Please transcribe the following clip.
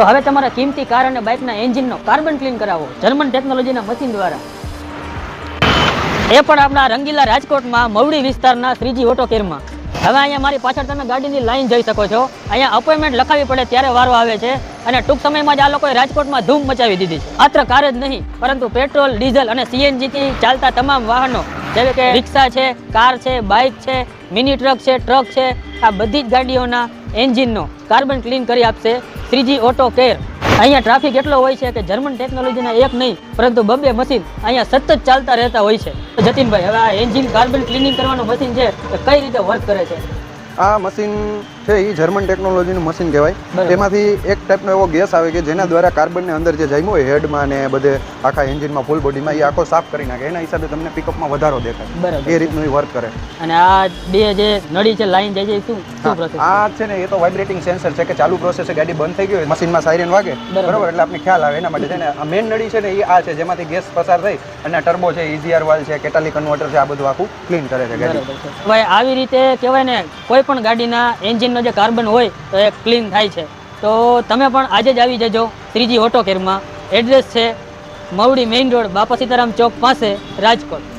તો હવે તમારા કિંમતી કાર અને બાઇકના એન્જિનનો કાર્બન ક્લીન કરાવો, જર્મન ટેકનોલોજીના મશીન દ્વારા. એ પણ આપણા રંગીલા રાજકોટમાં મવડી વિસ્તારના શ્રીજી ઓટો કેરમાં હવે અહીંયા મારી પાછળ તમે ગાડીની લાઈન જોઈ શકો છો. અહીંયા અપોઇન્ટમેન્ટ લખાવી પડે ત્યારે વારો આવે છે અને ટૂંક સમયમાં જ આ લોકોએ રાજકોટમાં ધૂમ મચાવી દીધી છે. માત્ર કાર જ નહીં, પરંતુ પેટ્રોલ, ડીઝલ અને સીએનજી થી ચાલતા તમામ વાહનો, જેવી કે રિક્ષા છે, કાર છે, બાઇક છે, મિની ટ્રક છે ટ્રક છે, આ બધી જ ગાડીઓના એન્જિનનો કાર્બન ક્લીન કરી આપશે. શ્રીજી ઓટો કેર અહીંયા ટ્રાફિક એટલો હોય છે કે જર્મન ટેકનોલોજીના એક નહીં, પરંતુ બબે મશીન અહીંયા સતત ચાલતા રહેતા હોય છે. તો જતીનભાઈ, હવે આ એન્જિન કાર્બન ક્લીનિંગ કરવાનું મશીન છે કઈ રીતે વર્ક કરે છે? આ મશીન છે એ જર્મન ટેકનોલોજીનું મશીન કહેવાય. તેમાંથી એક ટાઈપનો એવો ગેસ આવે કે જેના દ્વારા કાર્બનને અંદર જે જામ્યું હોય હેડમાં ને બધે આખા એન્જિનમાં ફૂલ બોડીમાં એ આખો સાફ કરી નાખે. એના હિસાબે તમને પિકઅપમાં વધારો દેખાય. એ રીતનું એ વર્ક કરે. અને આ બે જે નળી છે લાઈન જાય છે શું આ છે ને એ તો વાઇબ્રેટિંગ સેન્સર છે કે ચાલુ પ્રોસેસ ગાડી બંધ થઈ ગઈ હોય મશીનમાં સાયરન વાગે. બરાબર. એટલે આપણે ખ્યાલ આવે એના માટે છે ને આ મેઇન નળી છે ને એ આ છે જેમાંથી ગેસ પસાર થઈ અને ટર્બો છે ઇઝીઆર વાલ છે કેટાલી કન્વર્ટર છે આ બધું આખું ક્લીન કરે છે ગાડી. ભાઈ આવી રીતે કહેવાય ને કોઈ પણ ગાડીના એન્જિનનો જે કાર્બન હોય તો એ ક્લીન થાય છે. તો તમે પણ આજે જ આવી જજો ત્રીજી ઓટો કેરમાં એડ્રેસ છે મવડી મેઇન રોડ બાપા સીતારામ ચોક પાસે રાજકોટ.